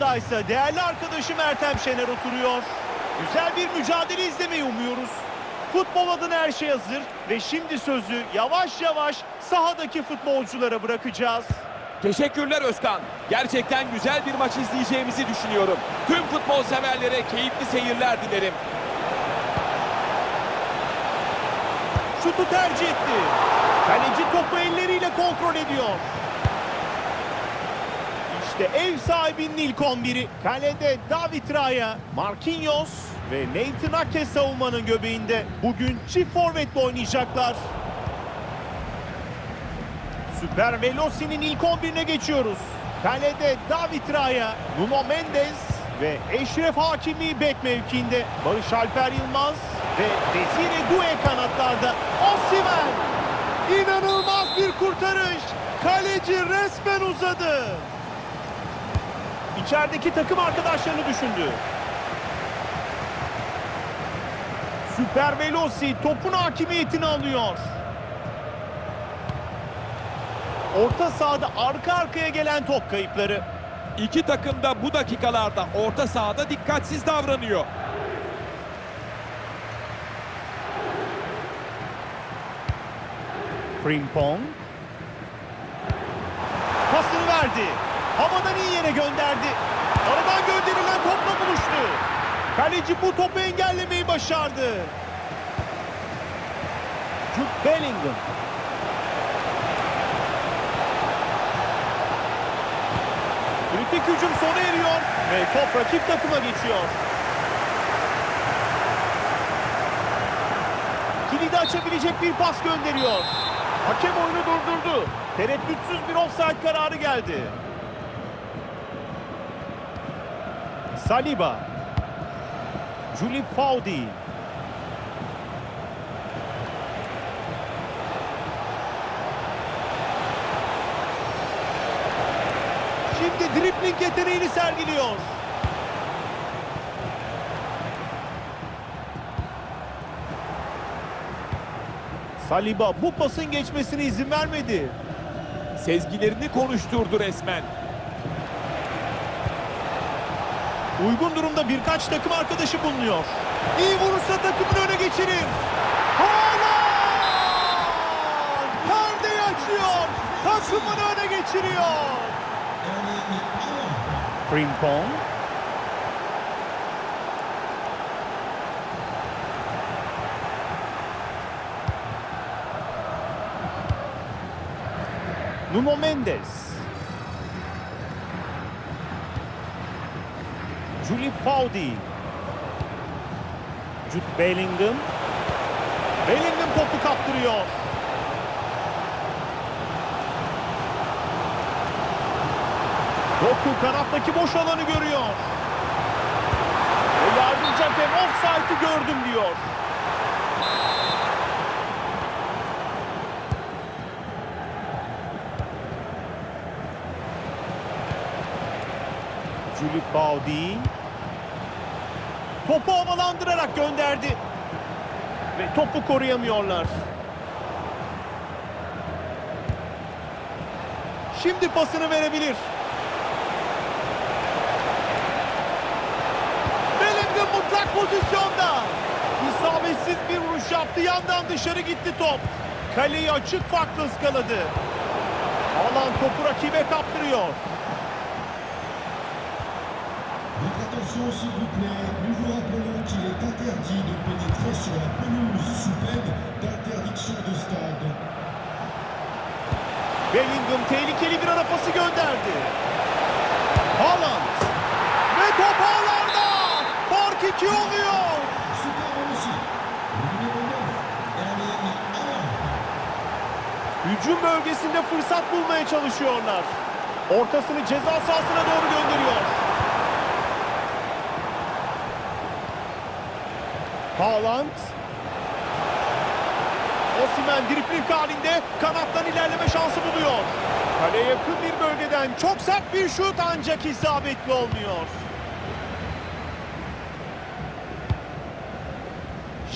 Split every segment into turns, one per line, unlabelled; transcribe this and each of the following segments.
salondaysa değerli arkadaşım Ertem Şener oturuyor. Güzel bir mücadele izlemeyi umuyoruz. Futbol adına her şey hazır ve şimdi sözü yavaş yavaş sahadaki futbolculara bırakacağız.
Teşekkürler Özkan. Gerçekten güzel bir maç izleyeceğimizi düşünüyorum. Tüm futbol severlere keyifli seyirler dilerim.
Şutu tercih etti. Kaleci topu elleriyle kontrol ediyor. İşte ev sahibinin ilk 11'i. Kalede David Raya, Marquinhos ve Nathan Ake savunmanın göbeğinde. Bugün çift forvetle oynayacaklar. Süper Veloci'nin ilk 11'ine geçiyoruz. Kalede David Raya, Nuno Mendes ve Eşref Hakimi bek mevkiinde. Barış Alper Yılmaz ve Desire Doué kanatlarda. Osimhen! İnanılmaz bir kurtarış. Kaleci resmen uzadı. İçerideki takım arkadaşlarını düşündü. Süper Veloci topun hakimiyetini alıyor. Orta sahada arka arkaya gelen top kayıpları.
İki takım da bu dakikalarda orta sahada dikkatsiz davranıyor.
Frimpong. Pasını verdi. Havadan iyi yere gönderdi. Aradan gönderilen topla buluştu. Kaleci bu topu engellemeyi başardı. Jude Bellingham. Kritik hücum sona eriyor ve top rakip takıma geçiyor. Kilidi açabilecek bir pas gönderiyor. Hakem oyunu durdurdu. Tereddütsüz bir offside kararı geldi. Saliba. Juli Faudi. Şimdi dribling yeteneğini sergiliyor. Saliba bu pasın geçmesine izin vermedi.
Sezgilerini konuşturdu resmen.
Uygun durumda birkaç takım arkadaşı bulunuyor. İyi vurursa takımını öne geçirir. Haaland! Perdeyi açıyor. Takımını öne geçiriyor. Frimpong. Nuno Mendes. Julie Faudi. Jude Bellingham. Bellingham topu kaptırıyor. Doku kanattaki boş alanı görüyor. Ve yardımcı hakem offside'ı gördüm diyor. Julie Faudi. Topu havalandırarak gönderdi. Ve topu koruyamıyorlar. Şimdi pasını verebilir. Bellingham mutlak pozisyonda. İsabetsiz bir vuruş yaptı. Yandan dışarı gitti top. Kaleyi açık farklı ıskaladı. Alan topu rakibe kaptırıyor.
S'il vous plaît, nous vous rappelons qu'il est interdit de pénétrer sur la pelouse sous peine d'interdiction de stade.
Bellingham tehlikeli bir ara pası gönderdi. Haaland. Ve top ağlarda. Fark iki oluyor.
Super aussi. Le numéro 9, Erling Haaland.
Hücum bölgesinde fırsat bulmaya çalışıyorlar. Ortasını ceza sahasına doğru gönderiyor. Haaland. Osimhen dripling halinde kanattan ilerleme şansı buluyor. Kaleye yakın bir bölgeden çok sert bir şut ancak isabetli olmuyor.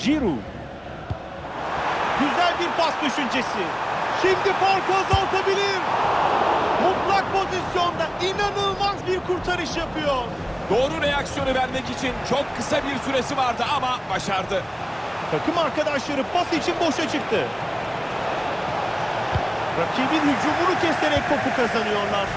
Giroud. Güzel bir pas düşüncesi. Şimdi farkı azaltabilir. Mutlak pozisyonda inanılmaz bir kurtarış yapıyor.
Doğru reaksiyonu vermek için çok kısa bir süresi vardı ama başardı.
Takım arkadaşları pas için boşa çıktı. Rakibin hücumunu keserek topu kazanıyorlar.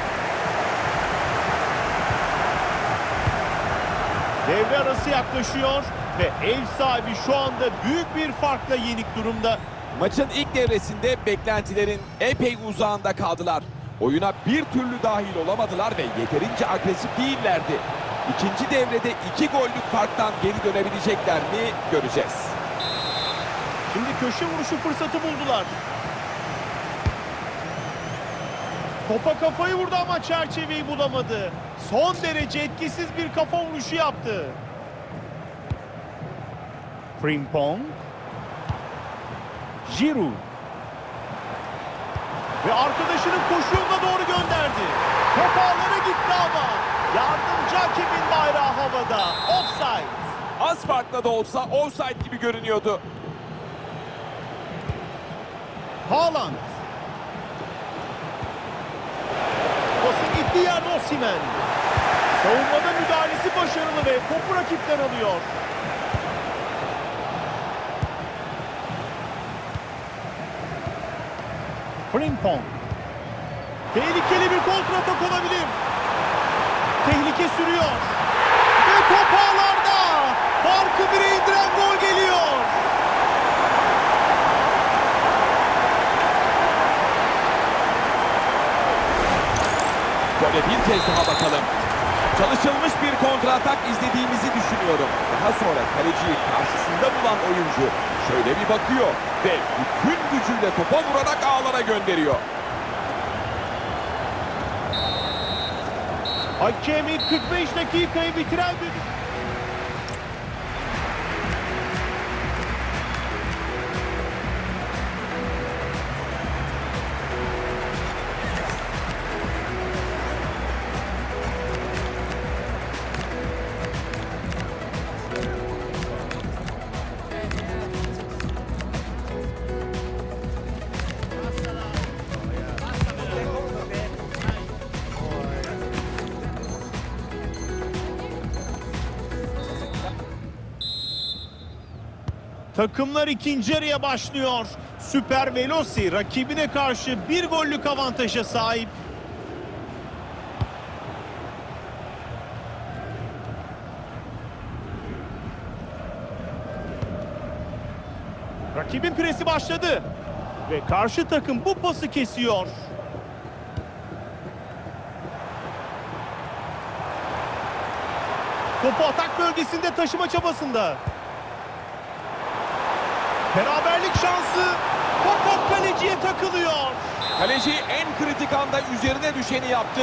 Devre arası yaklaşıyor ve ev sahibi şu anda büyük bir farkla yenik durumda.
Maçın ilk devresinde beklentilerin epey uzağında kaldılar. Oyuna bir türlü dahil olamadılar ve yeterince agresif değillerdi. İkinci devrede iki gollük farktan geri dönebilecekler mi göreceğiz.
Şimdi köşe vuruşu fırsatı buldular. Topa kafayı vurdu ama çerçeveyi bulamadı. Son derece etkisiz bir kafa vuruşu yaptı. Frimpong. Giroud. Ve arkadaşının koşu yoluna doğru gönderdi. Top gitti ama yardımcı hakemin bayrağı havada. Offside.
Az farkla da olsa offside gibi görünüyordu.
Haaland. Pasın gittiği yerde Osimhen. Savunmada müdahalesi başarılı ve topu rakipten alıyor. Frimpong. Tehlikeli bir kontratak olabilir. Tehlike sürüyor. Ve top ağlarda. Farkı bire indiren gol geliyor.
Böyle bir kez daha bakalım. Çalışılmış bir kontratak izlediğimizi düşünüyorum. Daha sonra kaleciyi karşısında bulan oyuncu şöyle bir bakıyor ve bütün gücüyle topa vurarak ağlara gönderiyor.
Hakemi 45 dakikayı bitiren düdük. Takımlar ikinci yarıya başlıyor. Süper Veloci rakibine karşı bir gollük avantaja sahip. Rakibin presi başladı. Ve karşı takım bu pası kesiyor. Topu atak bölgesinde taşıma çabasında. Beraberlik şansı fakat kaleciye takılıyor.
Kaleci en kritik anda üzerine düşeni yaptı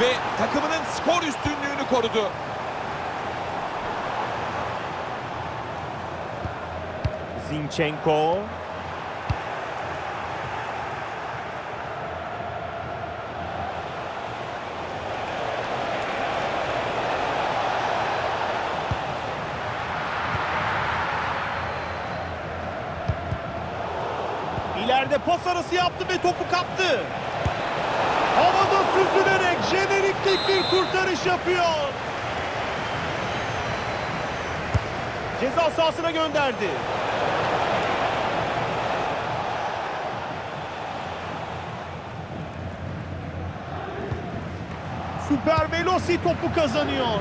ve takımının skor üstünlüğünü korudu.
Zinchenko. İleride pas arası yaptı ve topu kaptı. Havada süzülerek jeneriklik bir kurtarış yapıyor. Ceza sahasına gönderdi. Süper Veloci topu kazanıyor.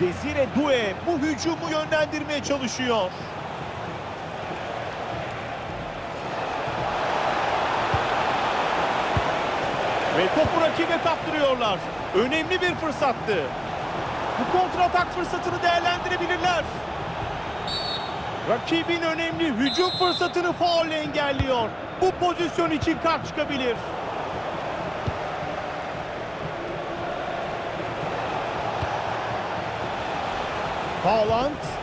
Desire Due bu hücumu yönlendirmeye çalışıyor. Ve topu rakibe kaptırıyorlar. Önemli bir fırsattı. Bu kontratak fırsatını değerlendirebilirler. Rakibin önemli hücum fırsatını faulle engelliyor. Bu pozisyon için kart çıkabilir. Haaland.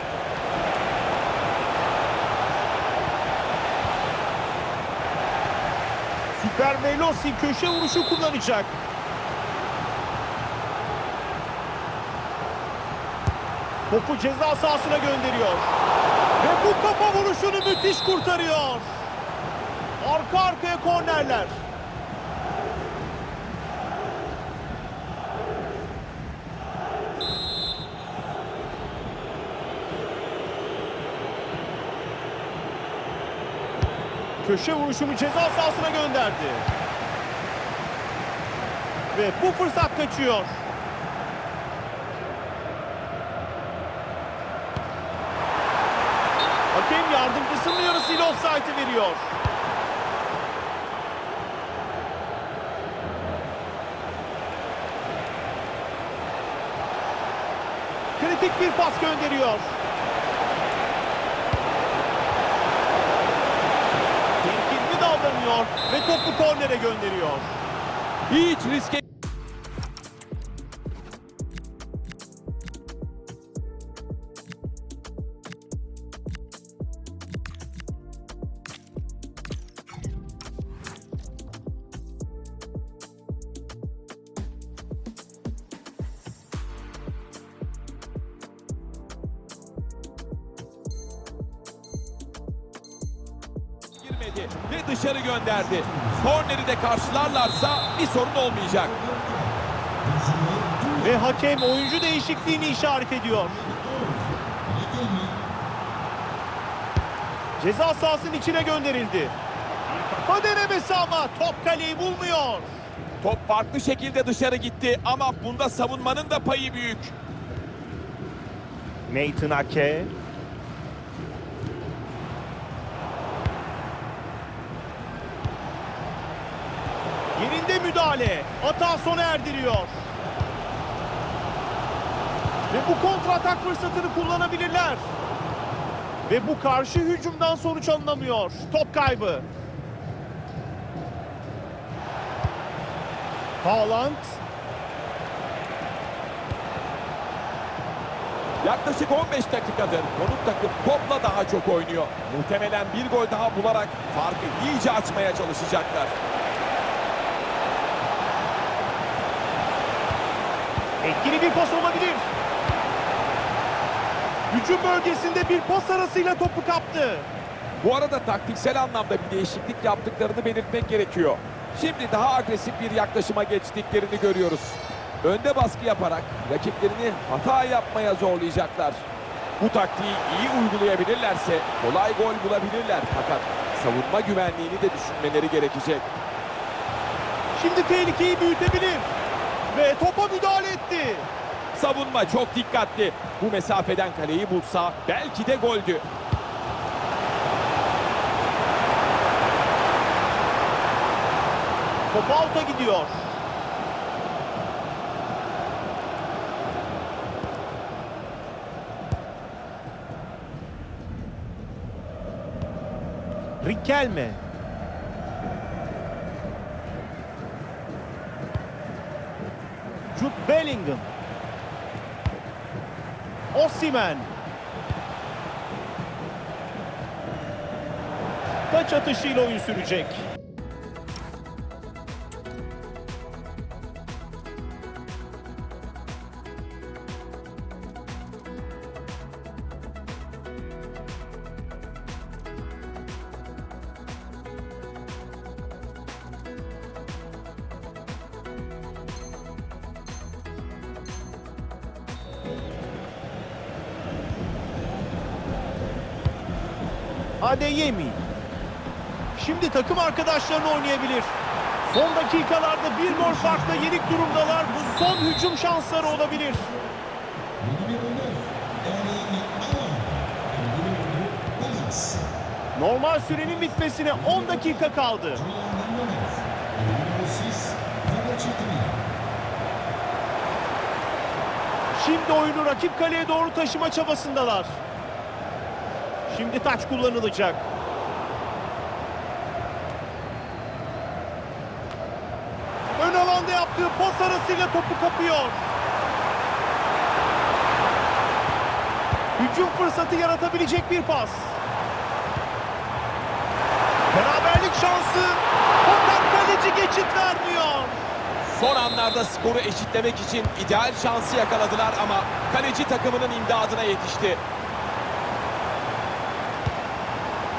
Veloci köşe vuruşu kullanacak. Topu ceza sahasına gönderiyor. Ve bu kafa vuruşunu müthiş kurtarıyor. Arka arkaya kornerler. Köşe vuruşunu ceza sahasına gönderdi. Ve bu fırsat kaçıyor. Hakem yardımcısının yarısıyla offside'ı veriyor. Kritik bir pas gönderiyor. Temkinli davranıyor ve topu kornere gönderiyor.
Hiç riske girmedi ve dışarı gönderdi. Korneri de karşılarlarsa bir sorun olmayacak.
Ve hakem oyuncu değişikliğini işaret ediyor. Ceza sahasının içine gönderildi. Kafa denemesi ama top kaleyi bulmuyor.
Top farklı şekilde dışarı gitti ama bunda savunmanın da payı büyük.
Nathan Ake. Yerinde müdahale. Hata sona erdiriyor. Ve bu kontratak fırsatını kullanabilirler. Ve bu karşı hücumdan sonuç alınamıyor. Top kaybı. Haaland.
Yaklaşık 15 dakikadır konuk takım topla daha çok oynuyor. Muhtemelen bir gol daha bularak farkı iyice açmaya çalışacaklar.
Etkili bir pas olabilir. Hücum bölgesinde bir pas arasıyla topu kaptı.
Bu arada taktiksel anlamda bir değişiklik yaptıklarını belirtmek gerekiyor. Şimdi daha agresif bir yaklaşıma geçtiklerini görüyoruz. Önde baskı yaparak rakiplerini hata yapmaya zorlayacaklar. Bu taktiği iyi uygulayabilirlerse kolay gol bulabilirler fakat savunma güvenliğini de düşünmeleri gerekecek.
Şimdi tehlikeyi büyütebilir. Ve topa müdahale etti.
Savunma çok dikkatli. Bu mesafeden kaleyi bulsa belki de goldü.
Top out'a gidiyor. Riquelme. Jude Bellingham. Osimhen. Taç atışıyla oyun sürecek. Adeyemi. Şimdi takım arkadaşlarını oynayabilir. Son dakikalarda bir gol farkla yenik durumdalar. Bu son hücum şansları olabilir.
Le numéro 9, Erling Haaland. Et le numéro 2, Palace.
Normal sürenin bitmesine 10 dakika kaldı.
Julian Jimenez. Et le numéro 6, Veracity.
Şimdi oyunu rakip kaleye doğru taşıma çabasındalar. Şimdi taç kullanılacak. Ön alanda yaptığı pas arasıyla topu kapıyor. Hücum fırsatı yaratabilecek bir pas. Beraberlik şansı. Fakat kaleci geçit vermiyor.
Son anlarda skoru eşitlemek için ideal şansı yakaladılar ama kaleci takımının imdadına yetişti.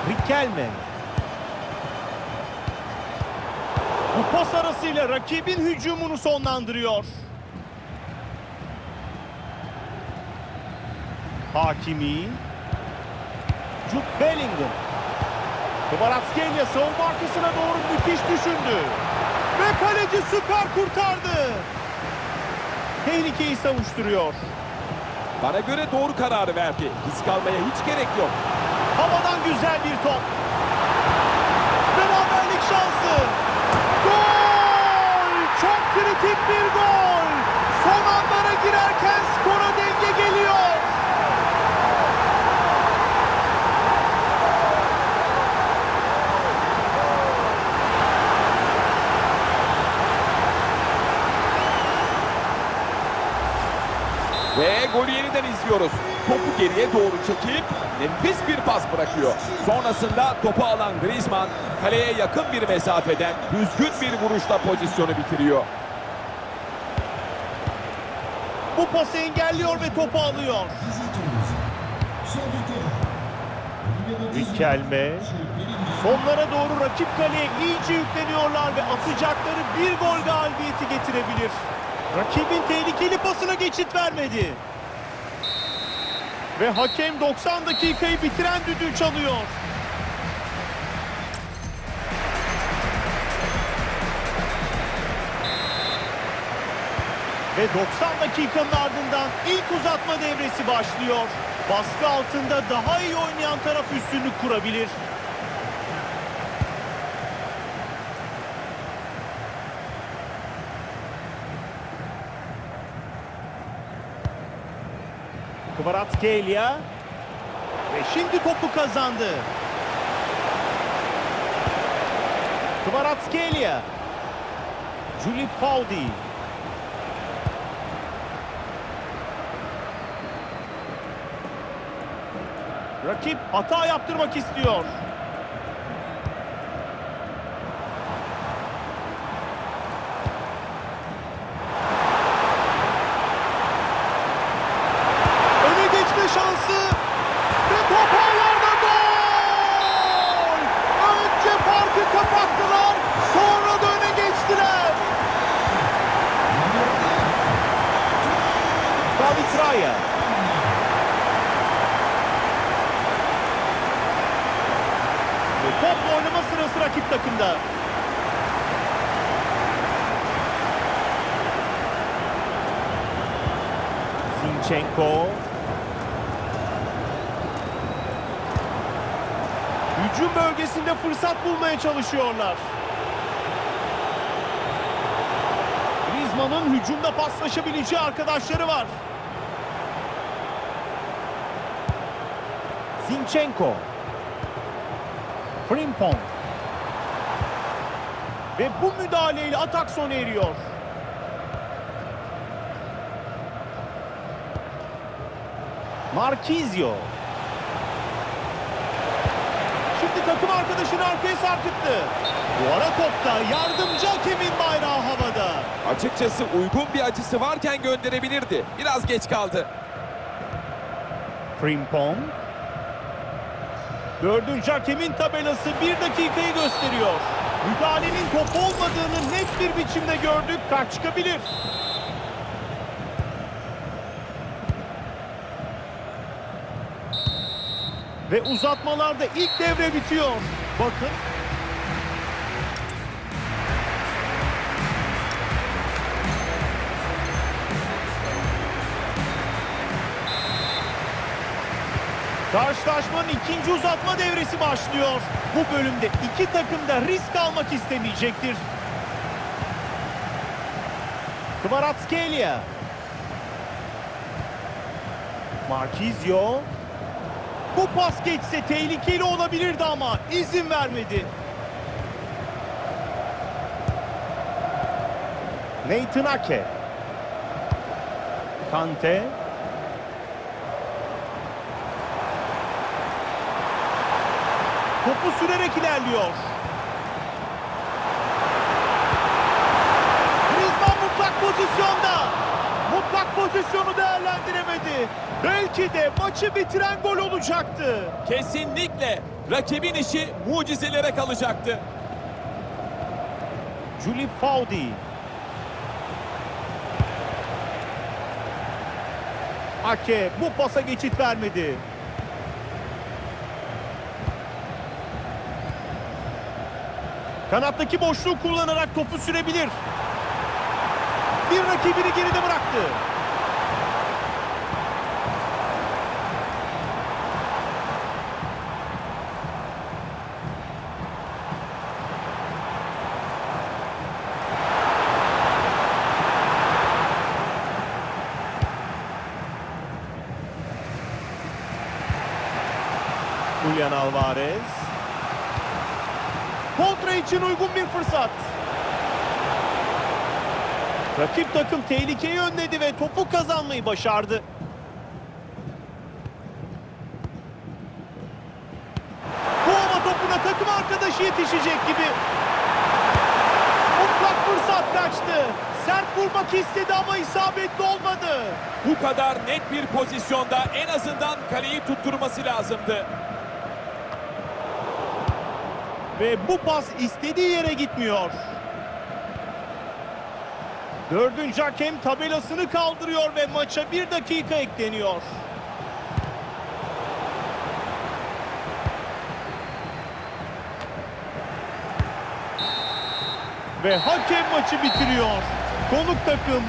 Riquelme. Bu pas arasıyla rakibin hücumunu sonlandırıyor. Hakimi. Jude Bellingham. Kvaratskhelia savunma arkasına doğru müthiş düşündü. Ve kaleci süper kurtardı. Tehlikeyi savuşturuyor.
Bana göre doğru kararı verdi. Risk almaya hiç gerek yok.
Havadan güzel bir top. Beraberlik şansı. Gol! Çok kritik bir gol.
İzliyoruz. Topu geriye doğru çekip nefis bir pas bırakıyor. Sonrasında topu alan Griezmann kaleye yakın bir mesafeden düzgün bir vuruşla pozisyonu bitiriyor.
Bu pası engelliyor ve topu alıyor.
Visitos. Sort du terrain. Le numéro 18,
Riquelme.
Jules Bellingham.
Sonlara doğru rakip kaleye iyice yükleniyorlar ve atacakları bir gol galibiyeti getirebilir. Rakibin tehlikeli pasına geçit vermedi. Ve hakem 90 dakikayı bitiren düdüğü çalıyor. Ve 90 dakikanın ardından ilk uzatma devresi başlıyor. Baskı altında daha iyi oynayan taraf üstünlük kurabilir. Kvaratskhelia ve şimdi topu kazandı. Kvaratskhelia Juli Faudi Rakip hata yaptırmak istiyor. Öne geçme şansı ve top ağlarda gol! Önce farkı kapattılar, sonra da öne geçtiler. Raya. Ve oynama sırası rakip takımda. Zinchenko. Hücum bölgesinde fırsat bulmaya çalışıyorlar. Griezmann'ın hücumda paslaşabileceği arkadaşları var. Zinchenko. Frimpong. Ve bu müdahaleyle atak sona eriyor. Marquinhos. Şimdi takım arkadaşını arkaya sarkıttı. Bu ara topta yardımcı hakemin bayrağı havada.
Açıkçası uygun bir açısı varken gönderebilirdi. Biraz geç kaldı.
Frimpong. Dördüncü hakemin tabelası bir dakikayı gösteriyor. Müdahalenin top olmadığını net bir biçimde gördük. Kart çıkabilir. Ve uzatmalarda ilk devre bitiyor. Bakın. Karşılaşmanın ikinci uzatma devresi başlıyor. Bu bölümde iki takım da risk almak istemeyecektir. Kvaratskhelia. Marquinhos. Bu pas geçse tehlikeli olabilirdi ama izin vermedi. Nathan Ake. Kante. Topu sürerek ilerliyor. Griezmann mutlak pozisyonda. Mutlak pozisyonu değerlendiremedi. Belki de maçı bitiren gol olacaktı.
Kesinlikle rakibin işi mucizelere kalacaktı.
Juli Faudi. Ake bu pasa geçit vermedi. Kanattaki boşluğu kullanarak topu sürebilir. Bir rakibini geride bıraktı. İçin uygun bir fırsat. Rakip takım tehlikeyi önledi ve topu kazanmayı başardı. Bu hava topuna takım arkadaşı yetişecek gibi. Mutlak fırsat kaçtı. Sert vurmak istedi ama isabetli olmadı.
Bu kadar net bir pozisyonda en azından kaleyi tutturması lazımdı.
Ve bu pas istediği yere gitmiyor. Dördüncü hakem tabelasını kaldırıyor ve maça bir dakika ekleniyor. Ve hakem maçı bitiriyor. Konuk takım